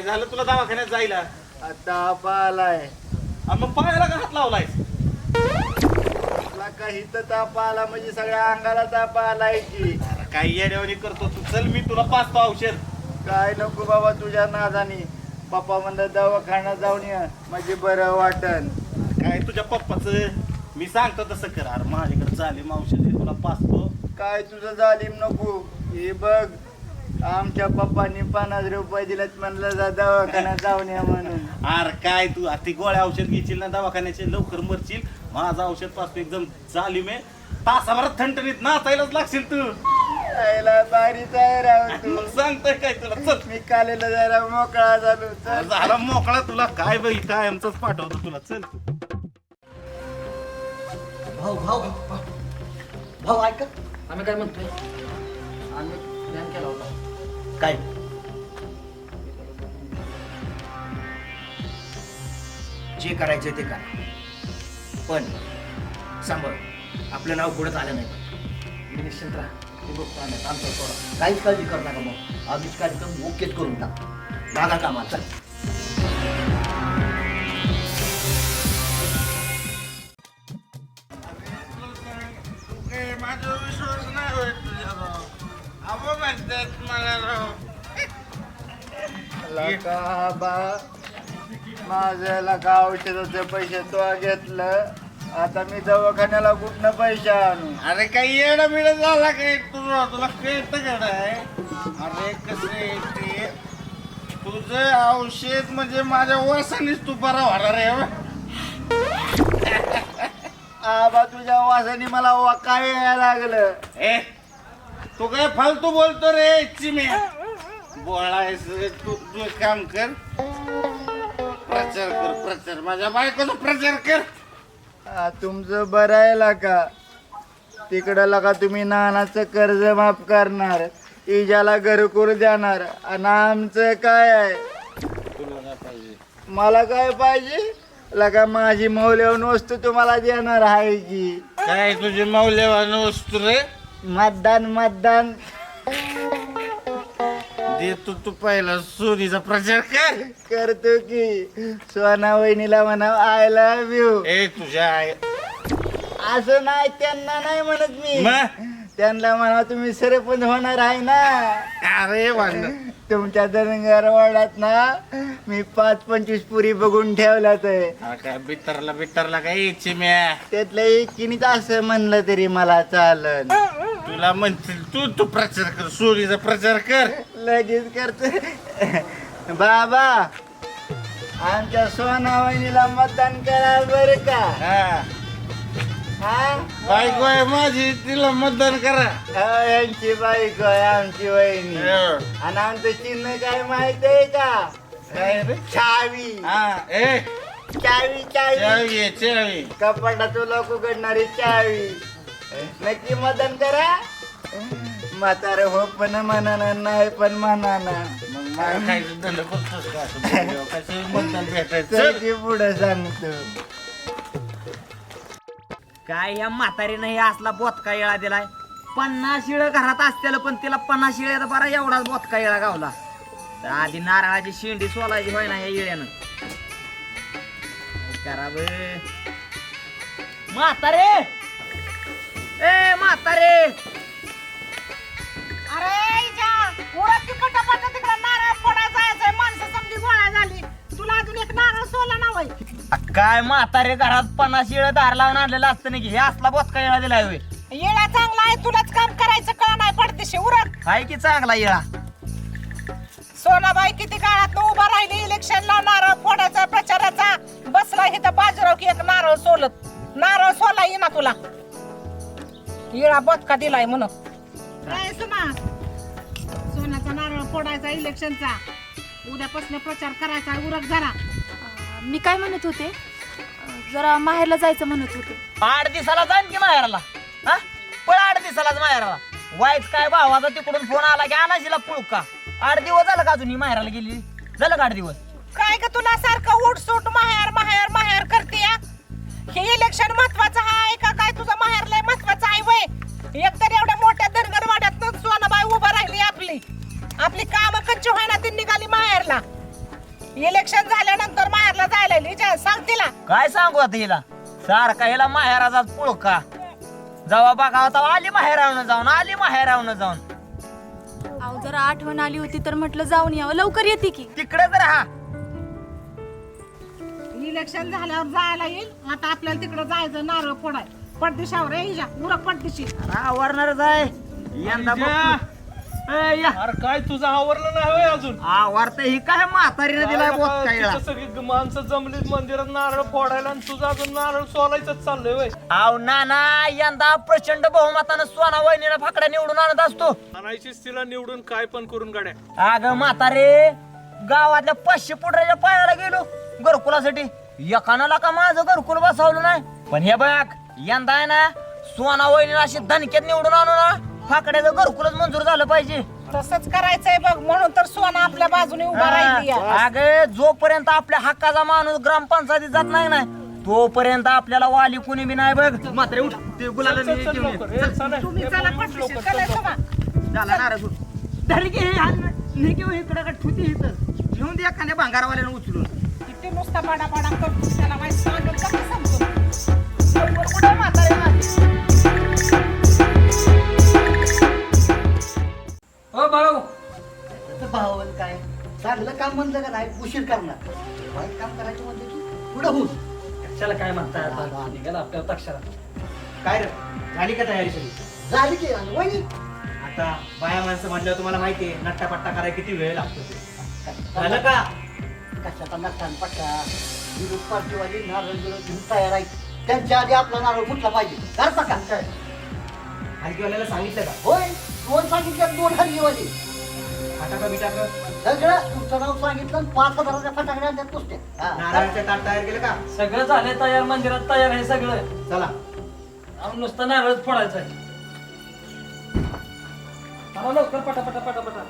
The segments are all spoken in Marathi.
काय झालं तुला दवाखान्यात जायला. आता आणि मग पायाला का हात लावलाय तुला काही तर ताप आला म्हणजे सगळ्या अंगाला ताप आलाय की काय येड्यावानी करतो तू. चल मी तुला पाचतो औषध. काय नको बाबा तुझ्या नादानी. पप्पा म्हणलं दवाखान्यात जाऊन ये म्हणजे बरं वाटन. काय तुझ्या पप्पाचं? मी सांगतो तसं कर. अरे माझ्याकडे चालेल औषध आहे, तुला पाचतो. काय तुझं जालीम नको? हे बघ. आमच्या पप्पांनी पन्नास रुपये दिलेत म्हणलं जा दवाखान्यात जाऊन ये म्हणून. अरे काय तू आता ती गोळ्या औषध घेशील ना दवाखान्याचे? लवकर मरशील. माझं औषध पाचतो एकदम चालू मे. तासाभरात थंडणीत नाचायलाच लागशील तू. यायला बारीच आहे राव तू. मग सांगतोय काय तुला? चल. मी कालेला जरा मोकळा झालो चल. झाला मोकळा तुला. काय बाई काय आमचंच पाठवतो तुला. चल. भाऊ भाऊ भाऊ भाऊ ऐका. आम्ही काय म्हणतोय? आम्ही प्लॅन केला होता. काय? जे करायचं ते करा. पण सांभाळ. आपलं नाव पुढे आलं नाही. मी निश्चिंत राहा. ते बघतो आम्ही आमचा सोडा. काहीच काळजी करू नका मग. आम्हीच कार्यक्रम ओकेच करून टाक. लागा कामाला चल. माझा विश्वास नाही होत. अबो म्हणतात मला राव. बा लका औषधाचे पैसे तो घेतलं आता मी दवाखान्याला कुठनं पैसे आणू? अरे काही येडा बिडा झाला काय तुला तुला कळतं का नाही? अरे कसं आहे ते? तुझं औषध म्हणजे माझ्या वासानेच तू बरा होणार आहे. आबा तुझ्या वासाने मला वा काय यायला लागलं. तू काय फालतू बोलतो रे चिम्या बोलायस तू तू एक काम कर. प्रचार कर प्रचार. माझ्या बायकोचा प्रचार कर. आ, तुमचं बरं आहे लका तिकडं लका तुम्ही नानाचं कर्ज माफ करणार इजाला घरकुर देणार आणि आमचं काय आहे? तुला काय पाहिजे. मला काय पाहिजे? लका माझी मौल्यवान वस्तू तुम्हाला देणार आहे की? काय तुझी मौल्यवान वस्तू रे? मतदान मतदान. दे तू तू पहिला सोनीचा प्रचार कर. करतो की. सोना वहिनीला म्हणा आय लव्ह यू ए तुझ्या आई. असं नाही त्यांना नाही म्हणत मी. मग? त्यांना म्हणा तुम्ही सरपंच होणार आहे ना. अरे वांड. तुमच्या धनगर वाड्यात ना मी पाच पंचवीस पुरी बघून ठेवल्यात. आहे काय बितरला बितरला काय चिम्या. त्यातलं एकीनीच असं म्हणलं तरी मला चालन. तुला म्हणतील तू तू प्रचार कर सोनीचा प्रचार कर. लगेच करतो. बाबा आमच्या सोना वहिनीला मतदान करा बर का? हा. बायको आहे माझी तिला मतदान करा. हो, यांची बायको आहे आमची वहिनी. हो. आणि आमचं चिन्ह काय माहीत आहे का? काय रे? चावी. हा ए. चावी चावी. चावी आहे, चावी. कपाटातून लोक उघडणारी चावी. नक्की मतदान करा. म्हातारे हो पण म्हणा नाही पण म्हणा मग मला खायचं धंदा करतोस का असं बोलल्यावर? कसं मतदान भेटायचं? चल. पुढे सांगतो. काय या म्हातारीनं हे असला बोतका येळा दिलाय? पन्नास शिळ घरात असतेल पण तिला पन्नास शिळ्यात बरा एवढाच बोतका येळा गावला. तर आधी नारळाची शेंडी सोलायची होय ना या येळ्यानं करा बे म्हातारे! ए म्हातारे! अरे इजा! उरत की पटापट तिकडे नारळ माणसं समजी गोळा झाली. तुला अजून एक नारळ सोला ना वय काय म्हातारे घरात पन्नास शिळ दार लावून आणलेलं असतं नाही की? हे असला बोतका येळा दिलाय होय. येळा चांगला आहे तुलाच काम करायचं कळ नाही पडतेशी उरक. काय की चांगला येळा. सोनाबाई किती काळात उभा राहिली इलेक्शनला नारळ फोडायचा प्रचाराचा. बसला इथं बाजूराव की एक नारळ सोलत. नारळ सोला ये ना तुला. येळा बदका दिलाय म्हण काय सुना सोन्याचा नारळ फोडायचा इलेक्शनचा उद्यापासून प्रचार करायचा उरक जरा. अं, मी काय म्हणत होते? अं, जरा माहेरला जायचं म्हणत होते. आठ दिवसाला जाईन की माहेराला. हा? पळ आठ दिवसालाच माहेराला. वाईट काय भावाचा तिकडून फोन आला की आणाशीला पुळका. आठ दिवस झालं का अजून ही माहेराला गेली? झालं का आठ दिवस? काय ग तुला सारखं उठ सूट माहेर माहेर माहेर करते या? हे इलेक्शन महत्वाचं आहे का काय? तुझं माहेर लय महत्वाचं आहे वय. एकतर एवढ्या मोठ्या धनगरवाड्यात सोनाबाई उभा राहिली आपली. आपली काम कच्ची व्हायना ती निघाली माहेरला. इलेक्शन झाल्यानंतर माहेरला जायला विचार सांग तिला. काय सांगू आता हिला? सारखा हिला माहेराचा पुळका. जेव्हा बघा तेव्हा आली माहेरावनं जाऊन आली माहेरावनं जाऊन. अहो जरा आठवण आली होती तर म्हटलं जाऊन यावं. लवकर येते की. तिकडे तर हा इलेक्शन झाल्यावर जायला येईल. आता आपल्याला तिकडे जायचं नारळ फोडाय. पडदिशावर आहे हिच्या उरक पडदिशी आवरणारच आहे. यंदा बघतो. ए, या. अरे काय तुझं आवरलं नाही होय अजून? आवरतं ही काय म्हातारीने दिलाय बोत तिथं कायला सगळी माणसं जमलीत मंदिरात नारळ फोडायला आणि तुझं अजून नारळ सोलायचंच चाललंय वय आव ना ना यंदा प्रचंड बहुमतानं सोना वहिनीला फाकड्या निवडून आणत असतो. आणायचीच तिला निवडून काय पण करून गाड्या. अग म्हातारे गावातल्या पाचशे पुटऱ्याच्या पायाला गेलो. घरकुलासाठी एकानाला का माझं घरकुल बसवलं नाही. पण हे बघ यंदा आहे ना सोना वहिनीला अशी धनक्यात निवडून आणू ना. फाकड्याचं घरकुलच मंजूर झालं पाहिजे. तसंच करायचंय बघ म्हणून तर सोना आपल्या बाजूने उभा राहिली अग जोपर्यंत आपल्या हक्काचा माणूस ग्रामपंचायतीत जात नाही ना तोपर्यंत आपल्याला वाली कुणी बी नाही बघ. मात्र उठ. ते गुलाला चल, तुम्ही चला चल. झाला. धर की हे हाण. नाही की इकडे का ठुती इथं. घेऊन दे एखाद्या भांगारवाल्यानं उचलून. किती नुसता बाडा बाडा करतो त्याला माहिती सांगत का समजून? त्याचं भावन काय? चांगलं काम म्हणलं का नाही उशीर करणार. वाईट काम करायचं म्हणलं की पुढं होऊन. कशाला काय म्हणताय आता? निघाला आपल्या अक्षरात काय रे? झाली का तयारी सगळी? झाली की आणि वहिनी? आता बाया माणसं म्हटल्यावर तुम्हाला माहिती आहे नट्टा पट्टा करायला किती वेळ लागतो. ते. झालं का? कशाचा नसताना पट्टा विरोध पार्टीवाली नारळ बिरळ घेऊन तयार आहे. त्यांच्या आधी आपला नारळ फुटला पाहिजे. करता का? काय? हलकीवाल्याला सांगितलं का? होय दोन सांगितलं दोन हल्लीवाली फटाका बिटाका. सगळं तुमचं नाव सांगितलं आणि पाच हजाराच्या फटाकड्या आणतात नुसत्या हा. नारळाचं ताट तयार केलं का? सगळं झालंय तयार मंदिरात तयार आहे सगळं. चला. आम्ही नुसतं नारळच फोडायचं आहे. चला लवकर पटा पटा पटा पटा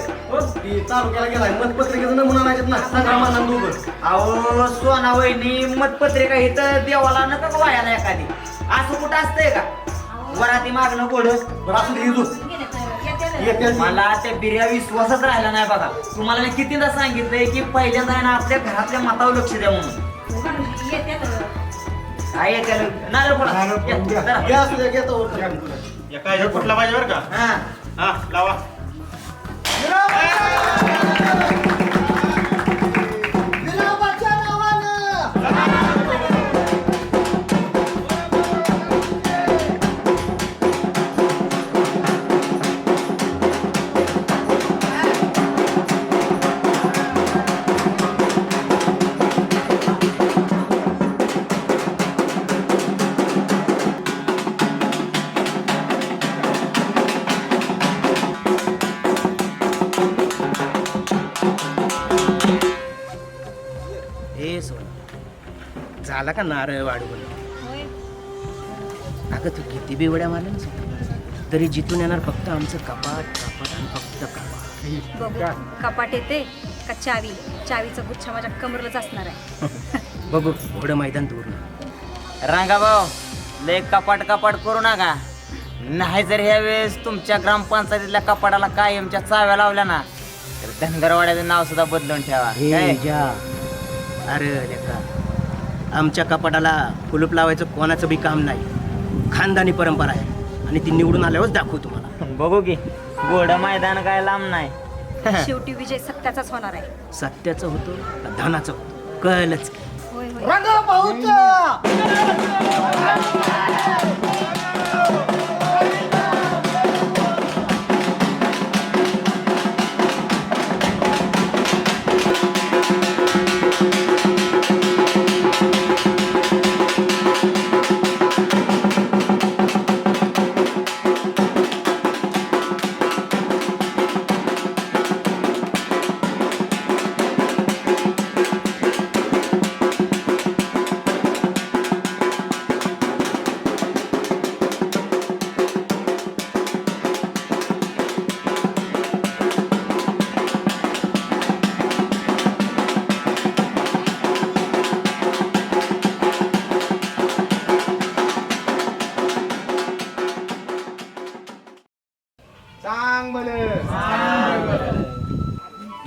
तालुक्याला गेलाय मतपत्रिकेचं नमुना नाही ना संग्रामांना दोघं अहो सोना वहिनी मतपत्रिका इथं देवाला नका का वायाला एखादी असं कुठं असतंय का वराती मागणं गोड बरं असं दे इथून. येते ती. मला त्या बिर्या विश्वासच राहिला नाही बघा तुम्हाला मी कितीदा सांगितलंय की पहिल्यांदा आहे ना आपल्या घरातल्या मातावर लक्ष द्या म्हणून हा, ये त्याला. नारळ फोडा. या, जरा. घ्या असू. या काय कुठला पाहिजे बरं का हा. हा लावा É! झाला का नारळ वाढवून? अगं तू किती बी उड्या मारल्या. तरी जिथून येणार फक्त आमचं कपाट कपाट आणि फक्त कपाट. बघू कपाट येते का चावी? चावीचा गुच्छा माझ्या कमरलाच असणार आहे. बघू घोडं मैदान दूर रांगा भाऊ लय कपाट कपाट करू नका. नाही जर ह्या वेळेस तुमच्या ग्रामपंचायतीतल्या कपाटाला कायमच्या चाव्या लावल्या ना तर धनगरवाड्याचं नाव सुद्धा बदलून ठेवा. काय? जा. अरे लेका आमच्या कपाटाला कुलूप लावायचं कोणाचं बी काम नाही. खानदानी परंपरा आहे. आणि ती निवडून आल्यावरच दाखवू तुम्हाला. बघू की गोड मैदान काय लांब नाही. शेवटी विजय सत्याचाच होणार आहे. सत्याचं होतं का धनाचं होतं? कळलंच रंगा सांग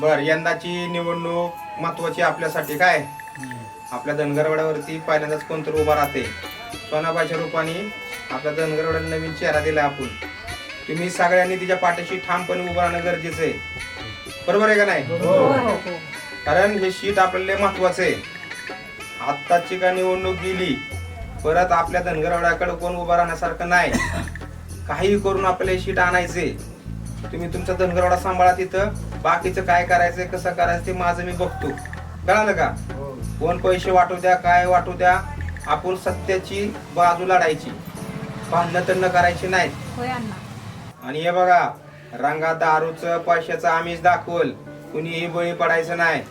बर यंदाची निवडणूक महत्वाची आपल्यासाठी काय? आपल्या धनगरवाड्यावरती पहिल्यांदाच कोणतरी उभा राहते. सोनाबाईच्या रूपाने आपल्या धनगरवाड्याला नवीन चेहरा दिला आपण. तुम्ही सगळ्यांनी तिच्या पाठीशी ठामपणे उभं राहणं गरजेचं आहे. बरोबर आहे का नाही? कारण हे शीट आपल्याला लय महत्वाचं आहे. आत्ताची का निवडणूक गेली परत आपल्या धनगरवाड्याकडे कोण उभा राहण्यासारखं नाही. काही करून आपल्याला हे शीट आणायचे तुम्ही तुमचा धनगरवाडा सांभाळा तिथं. बाकीचं काय करायचंय कसं करायचं ते माझं मी बघतो. कळालं का? कोण पैसे वाटू द्या काय वाटू द्या आपण सत्याची बाजू लढायची. भांडणं तंड करायची अण्णा. आणि हे बघा रंगा दारूचं पैशाचं आम्हीच दाखवल. कुणीही बळी पडायचं नाही.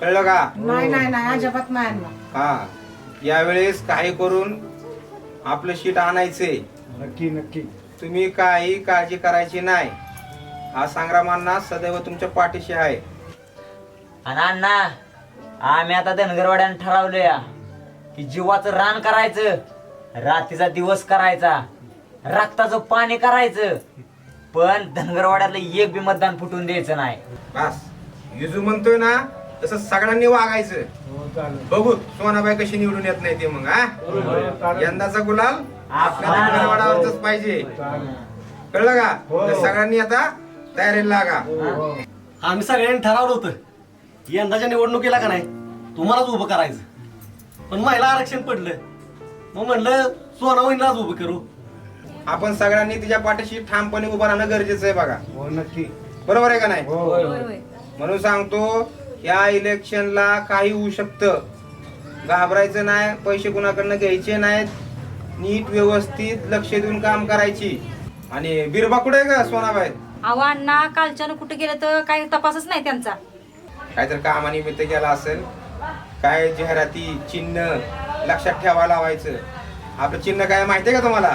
कळलं का? नाही नाही नाही अजिबात नाही. हा. यावेळेस काही करून आपलं शीट आणायचे नक्की नक्की. तुम्ही काही काळजी करायची नाही. हा संग्रामांना सदैव तुमच्या पाठीशी आहे. आणि अण्णा आम्ही आता धनगरवाड्यानं ठरवलंय की जीवाचं रान करायचं रात्रीचा दिवस करायचा रक्ताचं पाणी करायचं पण धनगरवाड्यातलं एक बी मतदान फुटून द्यायचं नाही. बस. युजू म्हणतोय ना तसं सगळ्यांनी वागायचं. बघू सोनाबाई कशी निवडून येत नाही ते मग हा? यंदाचा गुलाल आपल्या धनगरवाडावरच पाहिजे. कळलं का? तर सगळ्यांनी आता तयारीला लागा. आम्ही सगळ्यांनी ठरवलं होतं यंदाच्या निवडणुकीला का नाही तुम्हालाच उभं करायचं. पण महिला आरक्षण पडलं. मग म्हणलं सोना वहिनीलाच उभं करू. आपण सगळ्यांनी तिच्या पाठीशी ठामपणे उभं राहणं गरजेचं आहे बघा. हो नक्की. बरोबर आहे का नाही? होय म्हणून सांगतो या इलेक्शनला काही होऊ शकतं. घाबरायचं नाही पैसे कुणाकडनं घ्यायचे नाहीत. नीट व्यवस्थित लक्ष देऊन काम करायची. आणि बिरबा कुठे आहे का सोनाबाई? अहो अण्णा कालच्यानं कुठे गेलं तर काही तपासच नाही त्यांचा. काहीतरी कामानिमित्त गेला असेल. काय जाहिराती चिन्ह लक्षात ठेवायला लावायचं. आपलं चिन्ह काय माहितीये का तुम्हाला?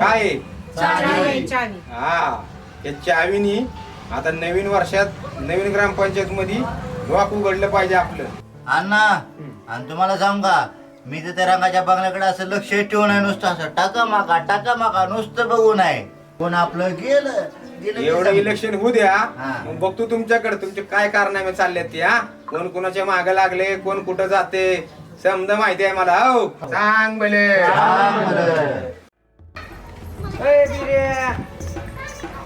काय? आहे? चावी. चावी. हा या चावीनी आता नवीन वर्षात नवीन ग्रामपंचायत मध्ये डोक उघडलं पाहिजे आपलं. अण्णा आणि तुम्हाला सांगू का मी तर त्या रंगाच्या बंगल्याकडे असं लक्ष ठेवून आहे नुसतं असं. टाका माका टाका माका नुसतं बघून आहे. कोण आपलं गेलं गेलं की एवढं संपलं. इलेक्शन होऊ द्या. हा. मग बघतो तुमच्याकडे तुमचे काय कारनामे चालले ते हा? कोण कोणाच्या मागे लागले कोण कुठं जाते समजा माहिती आहे मला हो? सांग बले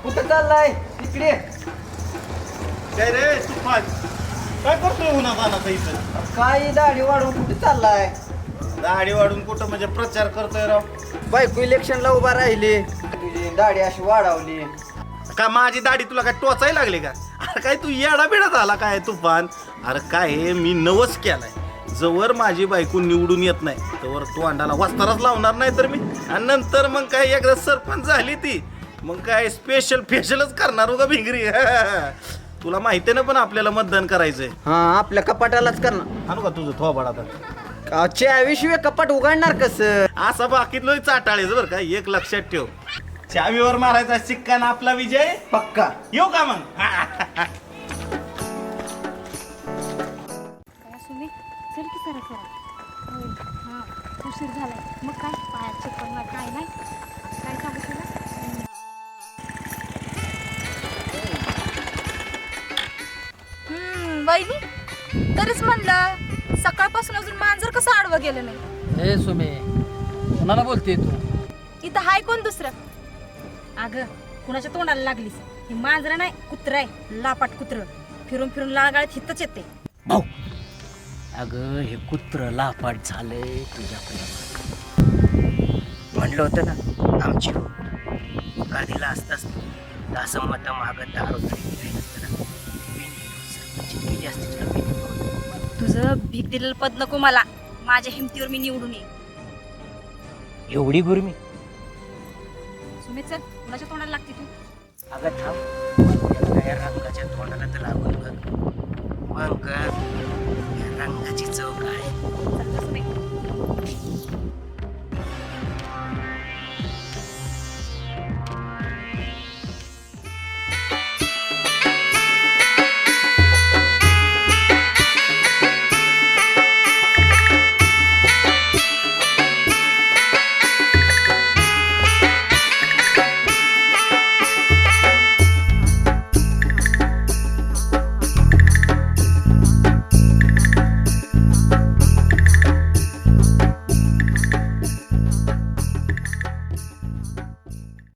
कुठं चाललाय? इकडे. काय रे तुफान काय करतोय उन्हा पानाचा इथं? काय दाढी वाढून कुठे चाललाय? दाढी वाढून कुठं म्हणजे प्रचार करतोय राव. बायको इलेक्शनला उभा राहिली. तुझी दाढी अशी वाढवली. का माझी दाढी तुला काय टोचाय लागली का? अरे काय तू येडा बिडा झाला काय तुफान? अरे काय मी नवस केलाय. जवळ माझी बायको निवडून येत नाही. तवर तू अंडाला वस्तारच लावणार नाही तर मी. आणि नंतर मग काय एकदा सरपंच झाली ती. मग काय स्पेशल फेशलच करणार उगा भिंगरी. तुला माहिती ना पण आपल्याला मतदान करायचंय. हा आपल्या कपाटालाच करणार. आणू का तुझं थोबाड आता? चावीशिवाय कपाट उघडणार कसं? असा बाकीतलं चाटाळेच बरं का. एक लक्षात ठेव. चावीवर मारायचा सिक्का ना आपला विजय? पक्का. येऊ का मग? काय सुमी चल की जरा जरा हां उशीर झालाय. मग काय? पायात चप्पल काय नाही? काय सांगू तुला? हम्म वहिनी तरीच म्हणलं सकाळपासून अजून मांजर कसं आडवं गेलं नाही? हे सुमे कोणाला बोलते तू? इथं हाय कोण दुसरं? अगं कुणाच्या तोंडाला लागलीस? ही मांजरं नाही कुत्रं आहे. लापाट कुत्रं. फिरून फिरून लागाळत हितच येते. अगं हे कुत्र लापाट झालंय तुझ्या प्रेमात म्हणलं होतं ना आमची गाडीला असताच असं मत मागत दारू दिली? तुझं भीक दिलेलं पद नको मला. माझ्या हिमतीवर मी निवडून ये एवढी गुरमी. सुमित चल कुणाच्या तोंडाला लागते तू? अगं थांब. या रंगाच्या तोंडाला तर लागून बघ. मग रंगाची चव काय?